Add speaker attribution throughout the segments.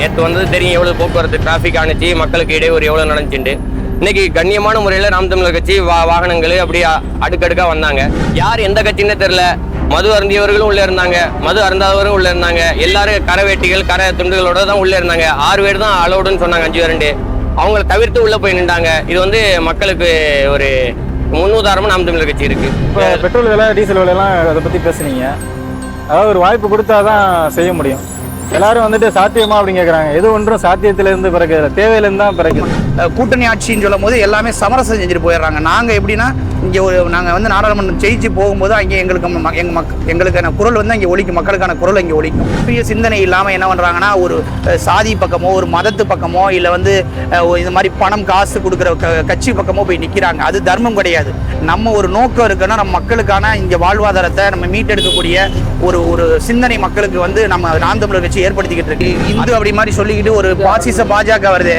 Speaker 1: நேற்று வந்தது தெரியும் எவ்வளோ போக்குவரத்து டிராஃபிக் ஆனிச்சு மக்களுக்கு இடையூறு எவ்வளோ நடந்துச்சுண்டு இன்னைக்கு கண்ணியமான முறையில் நாம் தமிழர் கட்சி வா வாகனங்கள் அப்படி அடுக்கடுக்காக வந்தாங்க. யார் எந்த கட்சின்னு தெரில மது அருந்தியவர்களும் உள்ளே இருந்தாங்க. மது அருந்தாதவரும் உள்ளே இருந்தாங்க. எல்லாரும் கரை வேட்டிகள் கரை துண்டுகளோட தான் உள்ளே இருந்தாங்க. ஆறு பேர் தான் அலோடுன்னு சொன்னாங்க அஞ்சு பேருண்டு அவங்கள தவிர்த்து உள்ளே போய் நின்றாங்க. இது வந்து மக்களுக்கு ஒரு முன்னுதாரணமாக நாம் தமிழர் கட்சி இருக்கு.
Speaker 2: இப்போ பெட்ரோல் விலை டீசல் விலையெல்லாம் அதை பற்றி பேசுனீங்க. அதாவது ஒரு வாய்ப்பு கொடுத்தா தான் செய்ய முடியும். எல்லாரும் வந்துட்டு சாத்தியமா அப்படின்னு கேட்குறாங்க எது ஒன்றும் சாத்தியத்திலிருந்து பிறகு தேவையிலேருந்து தான் பிறகு
Speaker 3: கூட்டணி ஆட்சின்னு சொல்லும் போது எல்லாமே சமரசம் செஞ்சுட்டு போயிடுறாங்க. நாங்கள் எப்படின்னா இங்கே ஒரு நாங்கள் வந்து நாடாளுமன்றம் ஜெயிச்சு போகும்போது அங்கே எங்களுக்கு ம- மக் எங்களுக்கான குரல் வந்து அங்கே ஒழிக்கும் மக்களுக்கான குரல் அங்கே ஒழிக்கும் பெரிய சிந்தனை இல்லாமல் என்ன பண்ணுறாங்கன்னா ஒரு சாதி பக்கமோ ஒரு மதத்து பக்கமோ இல்லை வந்து அஹ், இது மாதிரி பணம் காசு கொடுக்குற க- கட்சி பக்கமோ போய் நிற்கிறாங்க அது தர்மம் கிடையாது. நம்ம ஒரு நோக்கம் இருக்குன்னா நம்ம மக்களுக்கான இங்கே வாழ்வாதாரத்தை நம்ம மீட்டெடுக்கக்கூடிய ஒரு ஒரு சிந்தனை மக்களுக்கு வந்து நம்ம நாம் தமிழர் கட்சி ஏற்படுத்திக்கிட்டு இருக்கு. இந்து அப்படி மாதிரி சொல்லிக்கிட்டு ஒரு பாசிச பாஜக வருது.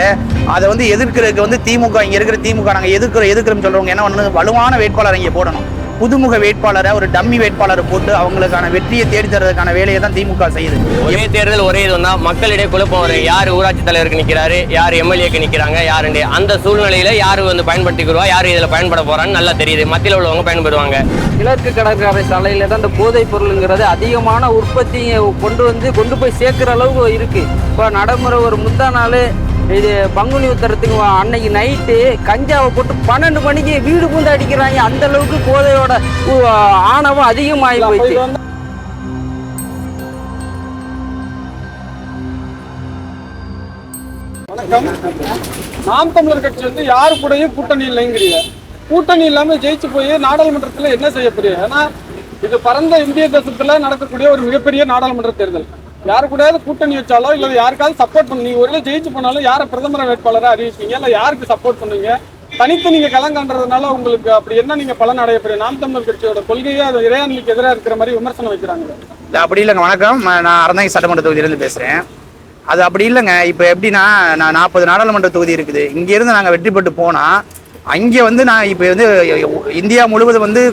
Speaker 3: அதை வந்து எதிர்க்கிறதுக்கு வந்து திமுக இங்கே இருக்கிற திமுக நாங்கள் எதிர்க்கிற எதிர்க்கிறோம் சொல்கிறவங்க என்ன பண்ணணும்? வலுவான வேட்பாளர் இங்க போடணும். புதுமுக வேட்பாளரை ஒரு டம்மி வேட்பாளரை போட்டு அவங்களுக்கான வெற்றியை தேடி தரதுக்கான வேலையை தான் திமுக செய்யுது.
Speaker 1: ஒரே தேர்தல் ஒரே இது வந்தா மக்களிடையே குழப்பம் வரும் யார் ஊராட்சி தலைவருக்கு நிக்கிறாரு? யார் எம்எல்ஏக்கு நிக்கிறாங்க? யாருண்டு அந்த சூழ்நிலையில யார் வந்து பயன்படுத்திக்கிறோம் யார் இதுல பயன்பட போறான்னு நல்லா தெரியுது. மத்தியில் உள்ளவங்க பயன்படுவாங்க.
Speaker 4: கிழக்கு கடற்கரை சாலையில தான் இந்த போதைப் பொருளுங்கிறது அதிகமான உற்பத்தியை கொண்டு வந்து கொண்டு போய் சேர்க்கிற அளவுக்கு இருக்கு. இப்போ நடைமுறை ஒரு முந்தா நாள் இது பங்குனி உத்தரத்துக்கு அன்னைக்கு நைட்டு கஞ்சாவை போட்டு பன்னெண்டு மணிக்கு வீடு பூந்து அடிக்கிறாங்க. அந்த அளவுக்கு போதையோட ஆணவம் அதிகமாகி போயிடுச்சு.
Speaker 5: வணக்கம். நாம் தமிழர் கட்சி வந்து யாரு கூடயும் கூட்டணி இல்லைங்கிறீங்க கூட்டணி இல்லாம ஜெயிச்சு போய் நாடாளுமன்றத்துல என்ன செய்ய போறீங்க? ஏன்னா இது பரந்த இந்திய தேசத்துல நடக்கக்கூடிய ஒரு மிகப்பெரிய நாடாளுமன்ற தேர்தல். யாரு கூடயாவது கூட்டணி வச்சாலோ இல்ல யாருக்காவது சப்போர்ட் பண்ணி நீங்க ஒருவேளை ஜெயிச்சு போனாலும் யாரை பிரதமர் வேட்பாளரை அறிவிப்பீங்க? இல்ல யாருக்கு சப்போர்ட் பண்ணுவீங்க? தனித்து நீங்க கலங்கான்றதுனால உங்களுக்கு அப்படி என்ன நீங்க பலன் அடைய போறீங்க? நாம் தமிழர் கட்சியோட கொள்கையே அது இறையாண்மைக்கு எதிராக இருக்கிற மாதிரி விமர்சனம் வைக்கிறாங்க.
Speaker 3: அப்படி இல்லைங்க வணக்கம். நான் அறந்தாங்க சட்டமன்ற தொகுதியிலேருந்து பேசுகிறேன் அது அப்படி இல்லைங்க இப்போ எப்படின்னா நான் நாற்பது நாடாளுமன்ற தொகுதி இருக்குது. இங்கேருந்து நாங்கள் வெற்றி பெற்று போனால் அங்கே வந்து நான் இப்போ வந்து இந்தியா முழுவதும் வந்து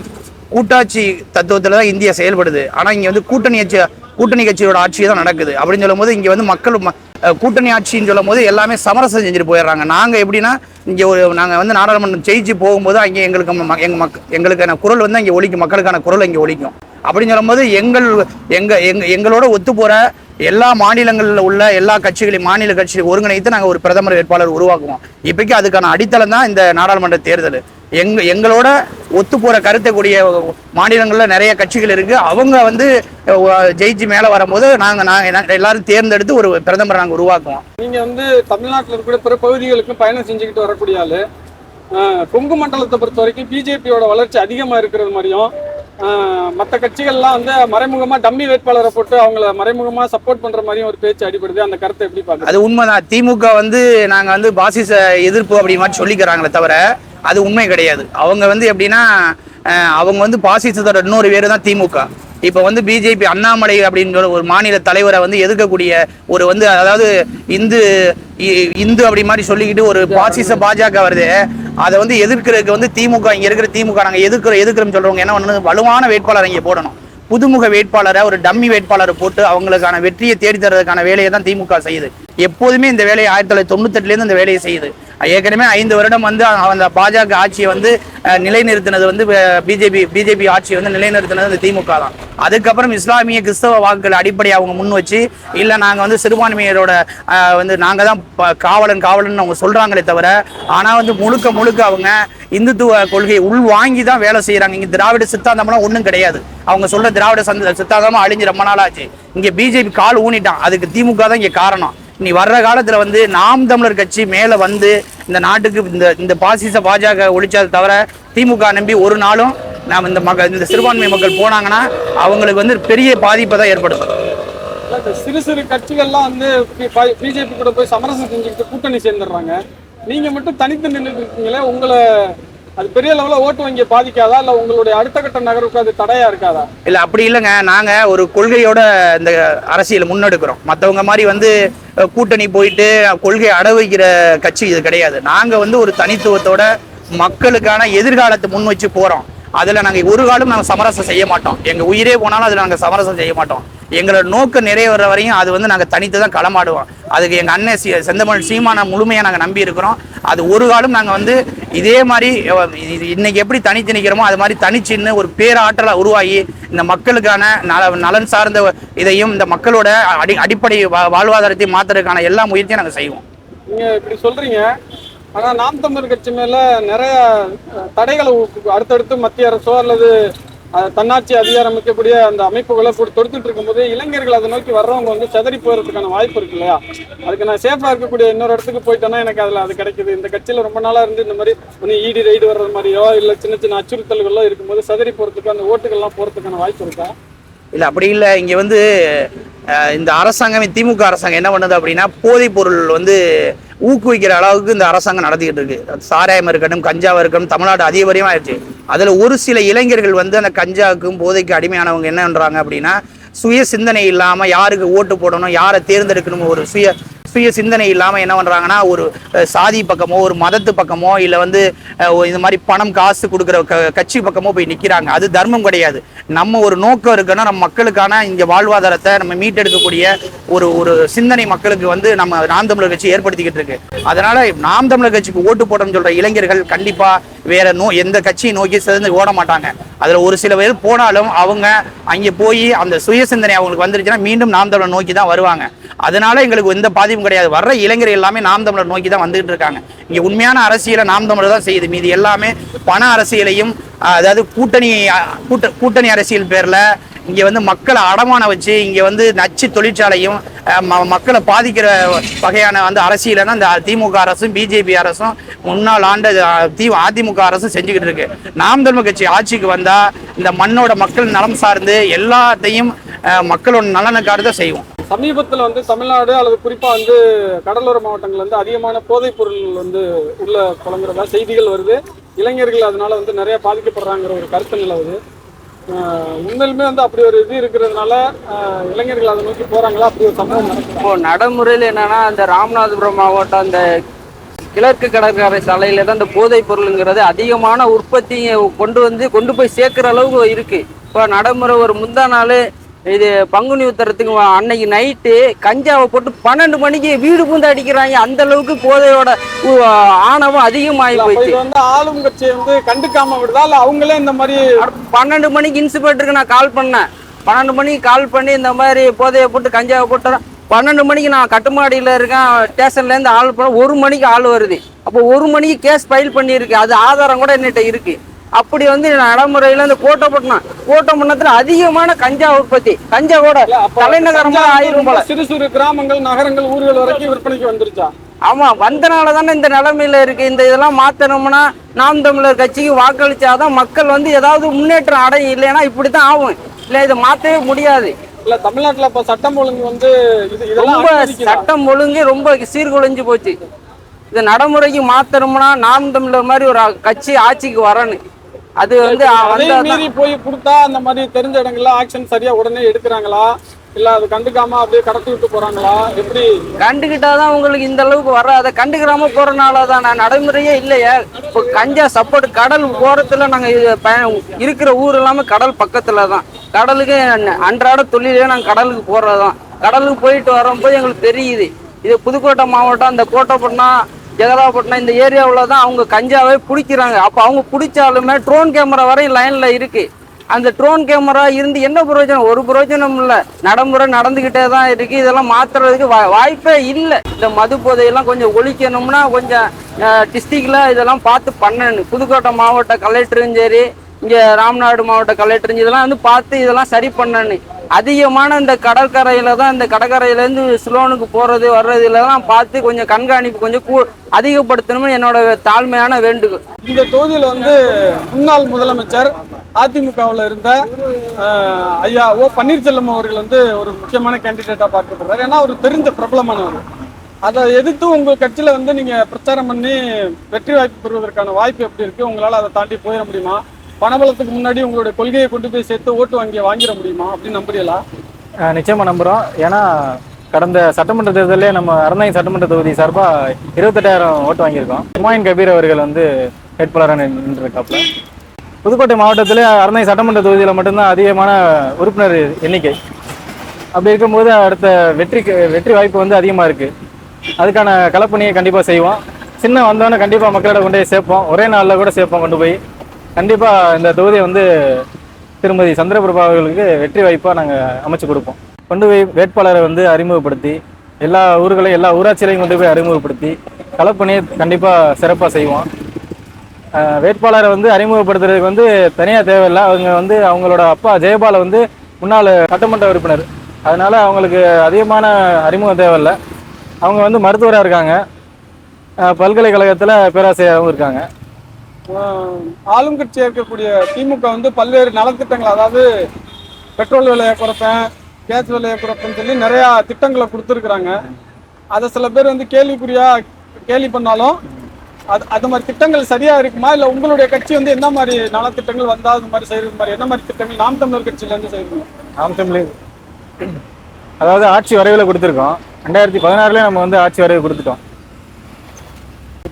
Speaker 3: கூட்டாட்சி தத்துவத்தில் தான் இந்தியா செயல்படுது. ஆனால் இங்கே வந்து கூட்டணி கூட்டணி கட்சியோட ஆட்சி தான் நடக்குது. அப்படின்னு சொல்லும்போது இங்கே வந்து மக்கள் கூட்டணி ஆட்சின்னு சொல்லும் போது எல்லாமே சமரசம் செஞ்சுட்டு போயிடுறாங்க. நாங்கள் எப்படின்னா இங்கே ஒரு நாங்கள் வந்து நாடாளுமன்றம் ஜெயிச்சு போகும்போது அங்கே எங்களுக்கு ம- மக் எங்களுக்கான குரல் வந்து அங்கே ஒழிக்கும் மக்களுக்கான குரல் இங்கே ஒழிக்கும் அப்படின்னு சொல்லும்போது எங்கள் எங்கள் எங்க எங்களோட ஒத்து போகிற எல்லா மாநிலங்களில் உள்ள எல்லா கட்சிகளையும் மாநில கட்சிகளையும் ஒருங்கிணைத்து நாங்கள் ஒரு பிரதமர் வேட்பாளர் உருவாக்குவோம். இப்போக்கி அதுக்கான அடித்தளம் தான் இந்த நாடாளுமன்ற தேர்தல். எங்க எங்களோட ஒத்து போற கருத்தை கூடிய மாநிலங்களில் நிறைய கட்சிகள் இருக்கு. அவங்க வந்து ஜெயிச்சு மேலே வரும்போது நாங்கள் நாங்கள் எல்லாரும் தேர்ந்தெடுத்து ஒரு பிரதமரை நாங்கள் உருவாக்குவோம்
Speaker 5: நீங்க வந்து தமிழ்நாட்டில் இருக்கிற பிற பகுதிகளுக்கு பயணம் செஞ்சுக்கிட்டு வரக்கூடிய ஆளு. கொங்கு மண்டலத்தை பொறுத்த வரைக்கும் பிஜேபியோட வளர்ச்சி அதிகமாக இருக்கிறது மாதிரியும் மற்ற கட்சிகள்லாம் வந்து மறைமுகமாக டம்மி வேட்பாளரை போட்டு அவங்கள மறைமுகமாக சப்போர்ட் பண்ணுற மாதிரியும் ஒரு பேச்சு அடிபடுது. அந்த கருத்தை எப்படி பாக்குறது
Speaker 3: அது உண்மைதான். திமுக வந்து நாங்கள் வந்து பாசிச எதிர்ப்பு அப்படி மாதிரி சொல்லிக்கிறாங்களே தவிர அது உண்மை கிடையாது. அவங்க வந்து எப்படின்னா அவங்க வந்து பாசிசத்தோட இன்னொரு பேர் தான் திமுக. இப்போ வந்து பிஜேபி அண்ணாமலை அப்படின்னு ஒரு மாநில தலைவரை வந்து எதிர்க்கக்கூடிய ஒரு வந்து அதாவது இந்து இ- இந்து அப்படி மாதிரி சொல்லிக்கிட்டு ஒரு பாசிச பாஜக வருது. அதை வந்து எதிர்க்கிறதுக்கு வந்து திமுக இங்கே இருக்கிற திமுக நாங்கள் எதிர்க்கிற எதிர்க்கிறோம் சொல்றவங்க என்ன பண்ணணும்? வலுவான வேட்பாளர் இங்கே போடணும். புதுமுக வேட்பாளரை ஒரு டம்மி வேட்பாளரை போட்டு அவங்களுக்கான வெற்றியை தேடி தரதுக்கான வேலையை தான் திமுக செய்யுது. எப்போதுமே இந்த வேலையை ஆயிரத்தி தொள்ளாயிரத்தி தொண்ணூத்தெட்டுலேருந்து இந்த வேலையை செய்யுது. ஏற்கனவே ஐந்து வருடம் வந்து அந்த பாஜக ஆட்சியை வந்து நிலைநிறுத்தினது வந்து பிஜேபி பிஜேபி ஆட்சியை வந்து நிலைநிறுத்தினது அந்த திமுக தான். அதுக்கப்புறம் இஸ்லாமிய கிறிஸ்தவ வாக்குகள் அடிப்படையாக அவங்க முன் வச்சு இல்லை நாங்கள் வந்து சிறுபான்மையரோட வந்து நாங்கள் தான் ப- காவலன் காவலன் அவங்க சொல்கிறாங்களே தவிர ஆனால் வந்து முழுக்க முழுக்க அவங்க இந்துத்துவ கொள்கையை உள் வாங்கி தான் வேலை செய்கிறாங்க இங்கே திராவிட சித்தாந்தம்லாம் ஒன்றும் கிடையாது. அவங்க சொல்கிற திராவிட சந்த சித்தாந்தமாக அழிஞ்சு ரொம்ப நாள் ஆச்சு இங்கே பிஜேபி கால் ஊனிட்டான். அதுக்கு திமுக தான் இங்கே காரணம். நீ வர்ற காலத்துல வந்து நாம் தமிழர் கட்சி மேல வந்து இந்த நாட்டுக்கு இந்த இந்த பாசிச பாஜக ஒழிச்சதை தவிர திமுக நம்பி ஒரு நாளும் நாம் இந்த மக்கள் இந்த சிறுபான்மை மக்கள் போனாங்கன்னா அவங்களுக்கு வந்து பெரிய பாதிப்பை தான் ஏற்படும்
Speaker 5: சிறு சிறு கட்சிகள்லாம் வந்து பிஜேபி கூட போய் சமரசம் செஞ்சுக்கிட்டு கூட்டணி சேர்ந்துடுறாங்க. நீங்க மட்டும் தனித்து நின்றுட்டு இருக்கீங்களே உங்களை அது பெரிய லெவலில் ஓட்டு வங்கியை பாதிக்காதா? இல்ல உங்களுடைய அடுத்த கட்ட நகருக்கு அது தடையா இருக்காதா?
Speaker 3: இல்ல அப்படி இல்லைங்க. நாங்க ஒரு கொள்கையோட இந்த அரசியலை முன்னெடுக்கிறோம். மத்தவங்க மாதிரி வந்து கூட்டணி போயிட்டு கொள்கை அடவைக்கிற கட்சி இது கிடையாது. நாங்கள் வந்து ஒரு தனித்துவத்தோட மக்களுக்கான எதிர்காலத்தை முன் வச்சு போகிறோம் அதில் நாங்கள் ஒரு காலம் நாங்கள் சமரசம் செய்ய மாட்டோம். எங்கள் உயிரே போனாலும் அதில் நாங்கள் சமரசம் செய்ய மாட்டோம். எங்களோட நோக்கம் நிறைவேற வரையும் அது வந்து நாங்கள் தனித்து தான் களமாடுவோம். அதுக்கு எங்கள் அண்ணன் செந்தமிழ் சீமானை முழுமையாக நாங்கள் நம்பி இருக்கிறோம் அது ஒரு காலம் நாங்கள் வந்து இதே மாதிரி இன்னைக்கு எப்படி தனித்து நிற்கிறோமோ அது மாதிரி தனிச்சின்னு ஒரு பேராற்றலை உருவாகி இந்த மக்களுக்கான நல நலன் சார்ந்த இதையும் இந்த மக்களோட அடி அடிப்படை வா- வாழ்வாதாரத்தையும் மாற்றுறதுக்கான எல்லா முயற்சியும் நாங்கள் செய்வோம்.
Speaker 5: நீங்கள் இப்படி சொல்கிறீங்க ஆனால் நாம் தமிழர் கட்சி மேலே நிறைய தடைகளை அடுத்தடுத்து மத்திய அரசோ அல்லது தன்னாட்சி அதிகாரம் அமைக்கக்கூடிய அந்த அமைப்புகளை தொடுத்துட்டு இருக்கும்போது இளைஞர்கள் அதை நோக்கி வர்றவங்க வந்து செதறி போகிறதுக்கான வாய்ப்பு இருக்கு இல்லையா? அதுக்கு நான் சேஃபா இருக்கக்கூடிய இன்னொரு இடத்துக்கு போயிட்டேன்னா எனக்கு அதுல அது கிடைக்குது. இந்த கட்சியில ரொம்ப நாளா இருந்து இந்த மாதிரி ஒன்று இடி ரைடு வர்றது மாதிரியோ இல்ல சின்ன சின்ன அச்சுறுத்தல்களோ இருக்கும்போது செதறி போறதுக்கு அந்த ஓட்டுகள்லாம் போறதுக்கான வாய்ப்பு இருக்கா?
Speaker 3: இல்லை அப்படி இல்லை. இங்கே வந்து இந்த அரசாங்கமே திமுக அரசாங்கம் என்ன பண்ணுது அப்படின்னா போதைப் பொருள் வந்து ஊக்குவிக்கிற அளவுக்கு இந்த அரசாங்கம் நடத்திக்கிட்டு இருக்கு. சாராயம் இருக்கட்டும் கஞ்சாவாக இருக்கட்டும் தமிழ்நாடு அதிகபரியமாக ஆயிடுச்சு. அதில் ஒரு சில இளைஞர்கள் வந்து அந்த கஞ்சாவுக்கும் போதைக்கு அடிமையானவங்க என்னன்றாங்க அப்படின்னா சுய சிந்தனை இல்லாமல் யாருக்கு ஓட்டு போடணும் யாரை தேர்ந்தெடுக்கணும் ஒரு சுய சுய சிந்தனை இல்லாமல் என்ன பண்ணுறாங்கன்னா ஒரு சாதி பக்கமோ ஒரு மதத்து பக்கமோ இல்லை வந்து இந்த மாதிரி பணம் காசு கொடுக்குற க கட்சி பக்கமோ போய் நிற்கிறாங்க அது தர்மம் கிடையாது. நம்ம ஒரு நோக்கம் இருக்குன்னா நம்ம மக்களுக்கான இங்கே வாழ்வாதாரத்தை நம்ம மீட்டெடுக்கக்கூடிய ஒரு ஒரு சிந்தனை மக்களுக்கு வந்து நம்ம நாம் தமிழர் கட்சி ஏற்படுத்திக்கிட்டு இருக்கு. அதனால நாம் தமிழர் கட்சிக்கு ஓட்டு போட்டோம்னு சொல்ற இளைஞர்கள் கண்டிப்பாக வேற நோ எந்த கட்சியை நோக்கி சிறந்து ஓட மாட்டாங்க. அதில் ஒரு சில பேர் போனாலும் அவங்க அங்கே போய் அந்த சுய சிந்தனை அவங்களுக்கு வந்துருச்சுன்னா மீண்டும் நாம் தமிழர் நோக்கி தான் வருவாங்க. அதனால எங்களுக்கு எந்த பாதிப்பும் கிடையாது. வர்ற இளைஞர் எல்லாமே நாம் தமிழர் நோக்கி தான் வந்துகிட்டு இருக்காங்க. இங்க உண்மையான அரசியலை நாம் தமிழர் தான் செய்யுது. மீதி எல்லாமே பண அரசியலையும் அதாவது கூட்டணி கூட்ட கூட்டணி அரசியல் பேர்ல இங்க வந்து மக்களை அடமான வச்சு இங்க வந்து நச்சு தொழிற்சாலையும் ம- மக்களை பாதிக்கிற வகையான வந்து அரசியலை தான் இந்த திமுக அரசும் பிஜேபி அரசும் முன்னாள் ஆண்ட தி அதிமுக அரசும் செஞ்சுக்கிட்டு இருக்கு. நாம் தமிழ் கட்சி ஆட்சிக்கு வந்தா இந்த மண்ணோட மக்கள் நலம் சார்ந்து எல்லாத்தையும் மக்களோட நலனுக்காக தான் செய்வோம்.
Speaker 5: சமீபத்தில் வந்து தமிழ்நாடு அல்லது குறிப்பாக வந்து கடலோர மாவட்டங்கள் வந்து அதிகமான போதைப் பொருள் வந்து உள்ள புலங்குறதா செய்திகள் வருது. இளைஞர்கள் அதனால வந்து நிறைய பாதிக்கப்படுறாங்கிற ஒரு கருத்து நிலவுது. உண்மையிலுமே வந்து அப்படி ஒரு இது இருக்கிறதுனால இளைஞர்கள் அதை நோக்கி போறாங்களா? அப்படி ஒரு சம்பவம்
Speaker 4: இப்போ நடைமுறையில் என்னன்னா அந்த ராமநாதபுரம் மாவட்டம் அந்த கிழக்கு கடற்கரை சாலையில தான் இந்த போதைப் பொருளுங்கிறது அதிகமான உற்பத்தியை கொண்டு வந்து கொண்டு போய் சேர்க்குற அளவுக்கு இருக்கு. இப்போ நடைமுறை ஒரு முந்தா நாள் இது பங்குனி உத்தரத்துக்கு அன்னைக்கு நைட்டு கஞ்சாவை போட்டு பன்னெண்டு மணிக்கு வீடு பூந்து அடிக்கிறாங்க. அந்த அளவுக்கு போதையோட ஆணவம் அதிகமாகி போயிடுச்சு.
Speaker 5: வந்து ஆளும் கட்சி வந்து கண்டுக்காம விடுதா? இல்ல அவங்களே இந்த மாதிரி
Speaker 4: பன்னெண்டு மணிக்கு இன்ஸ்பெக்டருக்கு நான் கால் பண்ணேன். பன்னெண்டு மணிக்கு கால் பண்ணி இந்த மாதிரி போதையை போட்டு கஞ்சாவை போட்டு பன்னெண்டு மணிக்கு நான் கட்டுமாடியில் இருக்கேன் ஸ்டேஷன்லேருந்து ஆள் பண்ண ஒரு மணிக்கு ஆள் வருது. அப்போ ஒரு மணிக்கு கேஸ் ஃபைல் பண்ணியிருக்கு. அது ஆதாரம் கூட என்கிட்ட இருக்கு. அப்படி வந்து நடைமுறையில் இந்த கோட்டப்பட்டினம் கோட்டப்பட்டினத்தில் அதிகமான கஞ்சா உற்பத்தி. கஞ்சா கூட தலைநகரமா ஆயிரும் போல.
Speaker 5: சிறு சிறு கிராமங்கள் நகரங்கள் ஊர்கள் வரைக்கும் விற்பனைக்கு வந்துருச்சா?
Speaker 4: ஆமா வந்தனால தானே இந்த நிலைமையில இருக்கு. இந்த இதெல்லாம் மாத்தணும்னா நாம் தமிழர் கட்சிக்கு வாக்களிச்சாதான் மக்கள் வந்து ஏதாவது முன்னேற்றம் அடையும். இல்லைன்னா இப்படித்தான் ஆகும். இல்ல இதை மாத்தவே முடியாது.
Speaker 5: இல்ல தமிழ்நாட்டுல இப்ப சட்டம் ஒழுங்கு வந்து
Speaker 4: ரொம்ப? சட்டம் ஒழுங்கு ரொம்ப சீர்குலைஞ்சு போச்சு. இது நடைமுறைக்கு மாத்தணும்னா நாம் தமிழர் மாதிரி ஒரு கட்சி ஆட்சிக்கு வரணும். அது வந்து
Speaker 5: மீறி போய் கொடுத்தா அந்த மாதிரி தெரிஞ்ச இடங்கள்ல ஆக்ஷன் சரியா உடனே எடுக்கிறாங்களா? இல்ல அது கண்டுக்காம அப்படியே கடத்தி விட்டு போறாங்களா? எப்படி?
Speaker 4: கண்டுக்கிட்டாதான் உங்களுக்கு இந்த அளவுக்கு வராத. கண்டுக்கிறாம போறனால தான் நான் நடைமுறையே இல்லையே. இப்போ கஞ்சா சப்போர்ட் கடல் ஓரத்துல நாங்க இருக்கிற ஊர் எல்லாமே கடல் பக்கத்துல தான் கடலுக்கு அன்- அன்றாட தொழிலே நாங்க கடலுக்கு போறதுதான். கடலுக்கு போயிட்டு வரும்போது எங்களுக்கு தெரியுது. இது புதுக்கோட்டை மாவட்டம் இந்த கோட்டைப்பட்டினம் ஜெகதாப்பட்டினம் இந்த ஏரியாவில் தான் அவங்க கஞ்சாவே பிடிக்கிறாங்க. அப்போ அவங்க பிடிச்சாலுமே ட்ரோன் கேமரா வரையும் லைனில் இருக்குது அந்த ட்ரோன் கேமரா இருந்து என்ன பிரயோஜனம்? ஒரு பிரயோஜனம் இல்லை. நடைமுறை நடந்துக்கிட்டே தான் இருக்குது இதெல்லாம் மாத்துறதுக்கு வா- வாய்ப்பே இல்லை. இந்த மது போதையெல்லாம் கொஞ்சம் ஒழிக்கணும்னா கொஞ்சம் டிஸ்ட்ரிக்டில் இதெல்லாம் பார்த்து பண்ணணும். புதுக்கோட்டை மாவட்ட கலெக்டரும் சரி இங்கே ராம்நாடு மாவட்ட கலெக்டர் இதெல்லாம் வந்து பார்த்து இதெல்லாம் சரி பண்ணணும் அதிகமான இந்த கடற்கரையில் தான் இந்த கடற்கரையிலேருந்து சிலோனுக்கு போகிறது வர்றது இதெல்லாம் பார்த்து கொஞ்சம் கண்காணிப்பு கொஞ்சம் கூ அதிகப்படுத்தணும்னு என்னோட தாழ்மையான வேண்டுகோள்.
Speaker 5: இந்த தொகுதியில் வந்து முன்னாள் முதலமைச்சர் அதிமுகவில் இருந்த ஐயா ஓ பன்னீர்செல்வம் அவர்கள் வந்து ஒரு முக்கியமான கேண்டிடேட்டாக பார்க்கப்படுறாரு. ஏன்னா அவர் தெரிஞ்ச பிரபலமானவர். அதை எதிர்த்து உங்கள் கட்சியில் வந்து நீங்கள் பிரச்சாரம் பண்ணி வெற்றி வாய்ப்பு பெறுவதற்கான வாய்ப்பு எப்படி இருக்குது உங்களால் அதை தாண்டி போயிட முடியுமா? பணபலத்துக்கு முன்னாடி உங்களுடைய கொள்கையை கொண்டு போய் சேர்த்து ஓட்டு வங்கியை வாங்கிட முடியுமா அப்படின்னு நம்புறீங்களா?
Speaker 2: நிச்சயமாக நிச்சயமா நம்புறோம். ஏன்னா கடந்த சட்டமன்ற தேர்தலே நம்ம அறந்தாங்கி சட்டமன்ற தொகுதி சார்பா இருபத்தெட்டாயிரம் ஓட்டு வாங்கியிருக்கோம். ஹுமாயின் கபீர் அவர்கள் வந்து வேட்பாளராக நின்றுருக்காப்புல. புதுக்கோட்டை மாவட்டத்தில் அறந்தாங்கி சட்டமன்ற தொகுதியில் மட்டும்தான் அதிகமான உறுப்பினர் எண்ணிக்கை. அப்படி இருக்கும்போது அடுத்த வெற்றிக்கு வெற்றி வாய்ப்பு வந்து அதிகமாக இருக்குது அதுக்கான களப்பணியை கண்டிப்பாக செய்வோம். சின்ன வந்தோன்னே கண்டிப்பாக மக்களோட கொண்டு போய் சேர்ப்போம். ஒரே நாளில் கூட சேர்ப்போம் கொண்டு போய். கண்டிப்பாக இந்த தொகுதியை வந்து திருமதி சந்திரபிரபா அவர்களுக்கு வெற்றி வாய்ப்பாக நாங்கள் அமைச்சு கொடுப்போம். கொண்டு போய் வேட்பாளரை வந்து அறிமுகப்படுத்தி எல்லா ஊர்களையும் எல்லா ஊராட்சியிலையும் கொண்டு போய் அறிமுகப்படுத்தி களப்பணியை கண்டிப்பாக சிறப்பாக செய்வோம். வேட்பாளரை வந்து அறிமுகப்படுத்துறதுக்கு வந்து தனியாக தேவையில்லை. அவங்க வந்து அவங்களோட அப்பா ஜெயபால வந்து முன்னாள் சட்டமன்ற உறுப்பினர். அதனால் அவங்களுக்கு அதிகமான அறிமுகம் தேவையில்லை. அவங்க வந்து மருத்துவராக இருக்காங்க. பல்கலைக்கழகத்தில் பேராசிரியராகவும் இருக்காங்க.
Speaker 5: ஆளும் கட்சியாக இருக்கக்கூடிய திமுக வந்து பல்வேறு நலத்திட்டங்கள் அதாவது பெட்ரோல் விலையை குறைப்பேன் கேஸ் விலையை குறைப்பேன்னு சொல்லி நிறைய திட்டங்களை கொடுத்துருக்குறாங்க. அதை சில பேர் வந்து கேள்விக்குறியா கேலி பண்ணாலும் அது அது மாதிரி திட்டங்கள் சரியா இருக்குமா? இல்லை உங்களுடைய கட்சி வந்து என்ன மாதிரி நலத்திட்டங்கள் வந்தால் அது மாதிரி செய்யறது மாதிரி என்ன மாதிரி திட்டங்கள் நாம் தமிழர் கட்சியிலேருந்து செய்யணும்
Speaker 2: நாம் தமிழர் அதாவது ஆட்சி வரைவில் கொடுத்துருக்கோம். ரெண்டாயிரத்தி பதினாறுலேயே நம்ம வந்து ஆட்சி வரைவு கொடுத்துட்டோம்.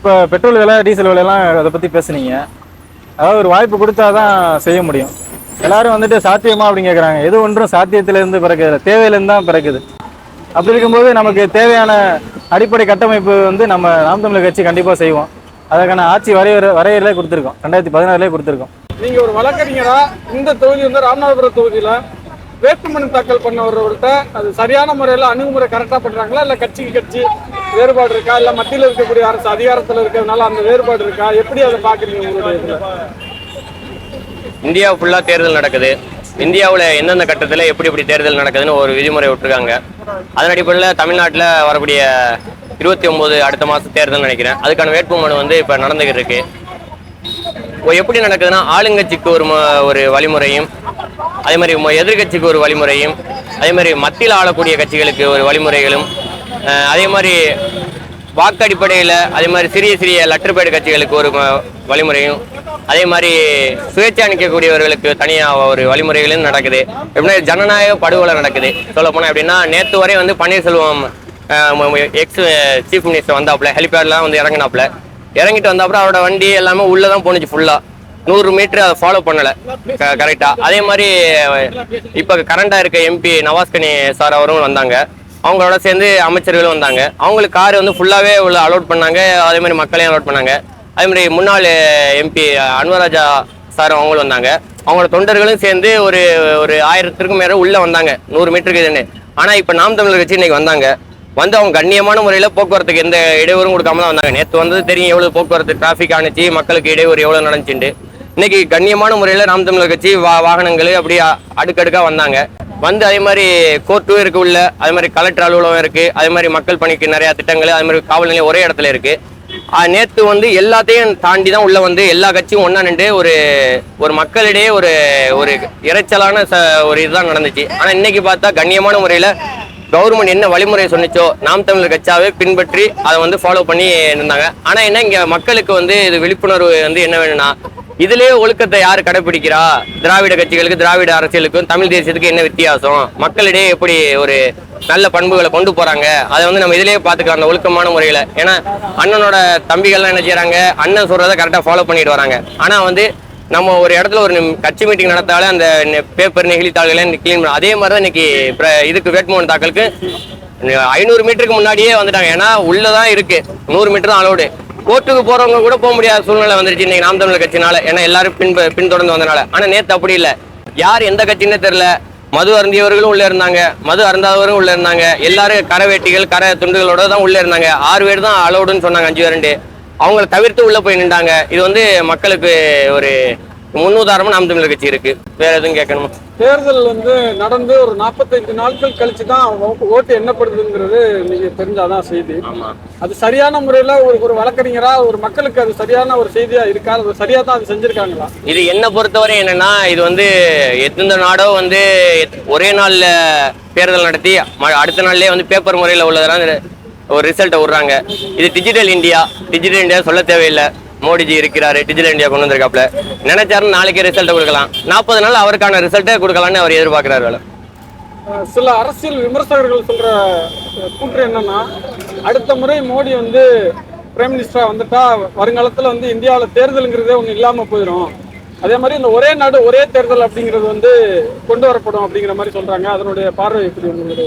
Speaker 2: இப்போ பெட்ரோல் விலை டீசல் விலையெல்லாம் அதை பற்றி பேசுனீங்க. அதாவது ஒரு வாய்ப்பு கொடுத்தா தான் செய்ய முடியும். எல்லாரும் வந்துட்டு சாத்தியமா அப்படின்னு கேட்குறாங்க எது ஒன்றும் சாத்தியத்திலேருந்து பிறக்குது தேவையிலேருந்து தான் பிறக்குது. அப்படி இருக்கும்போது நமக்கு தேவையான அடிப்படை கட்டமைப்பு வந்து நம்ம நாம் தமிழர் கட்சி கண்டிப்பாக செய்வோம். அதுக்கான ஆட்சி வரையறை வரையறையிலே கொடுத்துருக்கோம். ரெண்டாயிரத்தி பதினாறுலேயே கொடுத்துருக்கோம்.
Speaker 5: நீங்க ஒரு வழக்கறிஞரா இந்த தொகுதி வந்து ராமநாதபுரம் தொகுதியில வேட்புமனு தாக்கல் பண்ணவர்கள்ட்ட அது சரியான முறையில் அணுகுமுறை கரெக்டாக பண்றாங்களா? இல்லை கட்சிக்கு கட்சி வேறுபாடு இருக்கா? இல்ல மத்தியில் இருக்கக்கூடிய அரசு அதிகாரத்தில் இருக்கிறதுனால அந்த வேறுபாடு இருக்கா? எப்படி அதை பாக்குறீங்க உங்களுடைய
Speaker 1: இந்தியா ஃபுல்லாக தேர்தல் நடக்குது. இந்தியாவில் எந்தெந்த கட்டத்தில் எப்படி எப்படி தேர்தல் நடக்குதுன்னு ஒரு விதிமுறை விட்டுருக்காங்க. அதன் அடிப்படையில் தமிழ்நாட்டில் வரக்கூடிய இருபத்தி ஒம்பது அடுத்த மாதம் தேர்தல் நினைக்கிறேன். அதுக்கான வேட்புமனு வந்து இப்போ நடந்துகிட்டு இருக்கு. இப்போ எப்படி நடக்குதுன்னா ஆளுங்கட்சிக்கு ஒரு ஒரு வழிமுறையும் அதே மாதிரி எதிர்கட்சிக்கு எதிர்க்கட்சிக்கு ஒரு வழிமுறையும் அதே மாதிரி மத்தியில் ஆளக்கூடிய கட்சிகளுக்கு ஒரு வழிமுறைகளும் அதே மாதிரி வாக்கு அடிப்படையில் அதே மாதிரி சிறிய சிறிய லட்டர்பேடு கட்சிகளுக்கு ஒரு வழிமுறையும் அதே மாதிரி சுயேட்சை அணிக்கக்கூடியவர்களுக்கு தனியாக ஒரு வழிமுறைகளும் நடக்குது. எப்படின்னா ஜனநாயக படுகொலை நடக்குது. சொல்லப்போனால் எப்படின்னா நேற்று வரை வந்து பன்னீர்செல்வம் எக்ஸ் சீஃப் மினிஸ்டர் வந்தாப்புல ஹெலிபேட்லாம் வந்து இறங்கினாப்புல. இறங்கிட்டு வந்தாப்புல அவரோட வண்டி எல்லாமே உள்ளே தான் போணுச்சு ஃபுல்லாக நூறு மீட்டர் அதை ஃபாலோ பண்ணலை கரெக்டாக அதே மாதிரி இப்போ கரண்டாக இருக்க எம்பி நவாஸ்கனி சார் அவரும் வந்தாங்க. அவங்களோட சேர்ந்து அமைச்சர்களும் வந்தாங்க. அவங்களுக்கு கார் வந்து ஃபுல்லாகவே உள்ள அலோட் பண்ணாங்க. அதே மாதிரி மக்களையும் அலோட் பண்ணாங்க. அதே மாதிரி முன்னாள் எம்பி அன்வராஜா சார் அவங்களும் வந்தாங்க. அவங்களோட தொண்டர்களும் சேர்ந்து ஒரு ஒரு ஆயிரத்திற்கும் மேலே உள்ளே வந்தாங்க. நூறு மீட்டருக்கு இதுன்னு. ஆனால் இப்போ நாம் தமிழர் கட்சி இன்றைக்கி வந்தாங்க. வந்து அவங்க கண்ணியமான முறையில் போக்குவரத்துக்கு எந்த இடையூறும் கொடுக்காம தான் வந்தாங்க. நேற்று வந்தது தெரியும் எவ்வளோ போக்குவரத்து டிராஃபிக் ஆணுச்சு மக்களுக்கு இடையூறு எவ்வளோ நடந்துச்சுண்டு இன்னைக்கு கண்ணியமான முறையில் நாம் தமிழர் கட்சி வா வாகனங்கள் அப்படி அடுக்கடுக்காக வந்தாங்க. வந்து அதே மாதிரி கோர்ட்டும் இருக்கு உள்ள அதே மாதிரி கலெக்டர் அலுவலகம் இருக்கு அதே மாதிரி மக்கள் பணிக்கு நிறைய திட்டங்கள் அதே மாதிரி காவல் நிலையம் ஒரே இடத்துல இருக்கு. நேற்று நேத்து வந்து எல்லாத்தையும் தாண்டி தான் உள்ள வந்து எல்லா கட்சியும் ஒன்றா நின்று ஒரு ஒரு மக்களிடையே ஒரு ஒரு இரைச்சலான ச ஒரு இதுதான் நடந்துச்சு. ஆனா இன்னைக்கு பார்த்தா கண்ணியமான முறையில கவர்மெண்ட் என்ன வழிமுறை சொன்னிச்சோ நாம் தமிழர் கட்சியாவே பின்பற்றி அதை வந்து ஃபாலோ பண்ணி இருந்தாங்க ஆனா என்ன இங்க மக்களுக்கு வந்து இது விழிப்புணர்வு வந்து என்ன வேணும்னா இதுலயே ஒழுக்கத்தை யார் கடைபிடிக்கிறா திராவிட கட்சிகளுக்கு திராவிட அரசியலுக்கும் தமிழ் தேசியத்துக்கு என்ன வித்தியாசம்? மக்களிடையே எப்படி ஒரு நல்ல பண்புகளை கொண்டு போறாங்க? அதை வந்து நம்ம இதுலயே பாத்துக்கலாம் அந்த ஒழுக்கமான முறையில. ஏன்னா அண்ணனோட தம்பிகள்லாம் என்ன செய்யறாங்க அண்ணன் சொல்றதை கரெக்டா ஃபாலோ பண்ணிட்டு வராங்க. ஆனா வந்து நம்ம ஒரு இடத்துல ஒரு கட்சி மீட்டிங் நடத்தாலே அந்த பேப்பர் நெகிழித்தாள்களை க்ளீன் பண்ண அதே மாதிரி தான் இன்னைக்கு இதுக்கு வேட்புமனு தாக்கலுக்கு ஐநூறு மீட்டருக்கு முன்னாடியே வந்துட்டாங்க. ஏன்னா உள்ளதான் இருக்கு. நூறு மீட்டர் தான் அலோடு கோர்ட்டுக்கு போறவங்க கூட போக முடியாத சூழ்நிலை வந்துருச்சு இன்னைக்கு நாம் தமிழர் கட்சினால. ஏன்னா எல்லாரும் பின் பின்தொடர்ந்து வந்தனால. ஆனா நேத்து அப்படி இல்ல. யார் எந்த கட்சின்னு தெரியல. மது அருந்தியவர்களும் உள்ள இருந்தாங்க. மது அருந்தாதவரும் உள்ள இருந்தாங்க. எல்லாரும் கரை வேட்டிகள் கரை துண்டுகளோட தான் உள்ள இருந்தாங்க. ஆறு பேர் தான் அலோடுன்னு சொன்னாங்க அஞ்சு ரெண்டு அவங்கள தவிர்த்து உள்ள போய் நின்றாங்க. இது வந்து மக்களுக்கு ஒரு முன்னுதாரணமா நாம் தமிழர் கட்சி இருக்கு. வேற எதுவும் கேட்கணுமா?
Speaker 5: தேர்தல் வந்து நடந்து ஒரு நாற்பத்தைந்து நாட்கள் கழிச்சு தான் ஓ- ஓட்டு எண்ணப்படுதுங்கிறது நீங்க தெரிஞ்சாதான் செய்தி. அது சரியான முறையில ஒரு ஒரு வழக்கறிஞரா ஒரு மக்களுக்கு அது சரியான ஒரு செய்தியா இருக்கா? அது சரியா தான் அது செஞ்சிருக்காங்களா?
Speaker 1: இது என்ன பொறுத்தவரை என்னன்னா இது வந்து எந்தெந்த நாடோ வந்து ஒரே நாள்ல தேர்தல் நடத்தி அடுத்த நாள்லயே வந்து பேப்பர் முறையில் உள்ளதெல்லாம் ஒரு ரிசல்ட்டை விடுறாங்க. இது டிஜிட்டல் இந்தியா டிஜிட்டல் இந்தியா சொல்ல தேவையில்லை. மோடிஜி இருக்கிறாரு டிஜிட்டல் இந்தியா கொண்டு வந்திருக்காப்ல நினைச்சாருன்னு நாளைக்கே ரிசல்ட்டை கொடுக்கலாம். நாற்பது நாள் அவருக்கான ரிசல்ட்டை கொடுக்கலாம்னு அவர் எதிர்பார்க்கிறாரு வேலை.
Speaker 5: சில அரசியல் விமர்சகர்கள் சொல்ற கூற்று என்னன்னா அடுத்த முறை மோடி வந்து பிரைம் மினிஸ்டரா வந்துட்டா வருங்காலத்துல வந்து இந்தியாவில் தேர்தலுங்கிறதே ஒன்று இல்லாம போயிடும் அதே மாதிரி இந்த ஒரே நாடு ஒரே தேர்தல் அப்படிங்கிறது வந்து கொண்டு வரப்படும் அப்படிங்கிற மாதிரி சொல்றாங்க. அதனுடைய பார்வை எப்படி உங்களுக்கு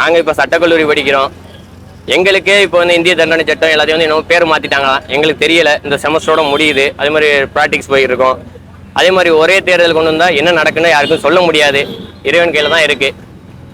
Speaker 1: நாங்க இப்ப சட்டக்கல்லூரி படிக்கிறோம். எங்களுக்கே இப்போ வந்து இந்திய தண்டனை சட்டம் எல்லாத்தையும் வந்து இன்னும் பேர் மாத்திட்டாங்களாம் எங்களுக்கு தெரியல. இந்த செமஸ்டரோட முடியுது. அதே மாதிரி ப்ராக்டிக்ஸ் போயிட்டு இருக்கோம் அதே மாதிரி ஒரே தேர்தல் கொண்டு வந்தா என்ன நடக்குன்னு யாருக்கும் சொல்ல முடியாது. இறைவன் கையில தான் இருக்கு.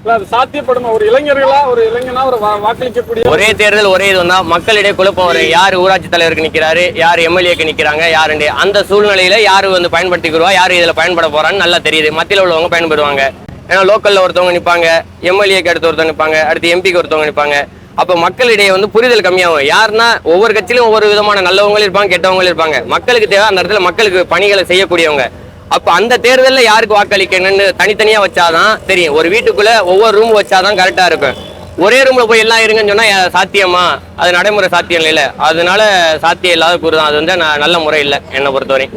Speaker 5: இல்ல அது சாத்தியப்படுமா ஒரு இளைஞர்களா ஒரு இளைஞனா ஒரு வா- வாக்களிக்கக்கூடிய
Speaker 1: ஒரே தேர்தல் ஒரே இது வந்தா மக்களிடையே குழப்பம் வரும். யார் ஊராட்சி தலைவருக்கு நிக்கிறாரு? யார் எம்எல்ஏக்கு நிக்கிறாங்க? யாருண்டு அந்த சூழ்நிலையில யாரு வந்து பயன்படுத்திக்கிறோம் யார் இதுல பயன்பட போறான்னு நல்லா தெரியுது. மத்தியில் உள்ளவங்க பயன்படுவாங்க. ஏன்னா லோக்கல்ல ஒருத்தவங்க நிப்பாங்க. எம்எல்ஏக்கு அடுத்து ஒருத்தவங்க நிப்பாங்க. அடுத்து எம்பிக்கு ஒருத்தவங்க நிப்பாங்க. அப்போ மக்களிடையே வந்து புரிதல் கம்மியாகும். யாருன்னா ஒவ்வொரு கட்சியிலும் ஒவ்வொரு விதமான நல்லவங்களும் இருப்பாங்க கெட்டவங்களும் இருப்பாங்க. மக்களுக்கு தேவை அந்த இடத்துல மக்களுக்கு பணிகளை செய்யக்கூடியவங்க. அப்போ அந்த தேர்தலில் யாருக்கு வாக்களிக்கணும்னு தனித்தனியாக வச்சாதான் தெரியும். ஒரு வீட்டுக்குள்ளே ஒவ்வொரு ரூம் வச்சாதான் கரெக்டாக இருக்கும். ஒரே ரூமில் போய் எல்லாம் இருங்கன்னு சொன்னால் சாத்தியமா? அது நடைமுறை சாத்தியம் இல்லை. அதனால சாத்தியம் இல்லாத கூறு தான் அது வந்து நல்ல முறை இல்லை என்னை பொறுத்தவரை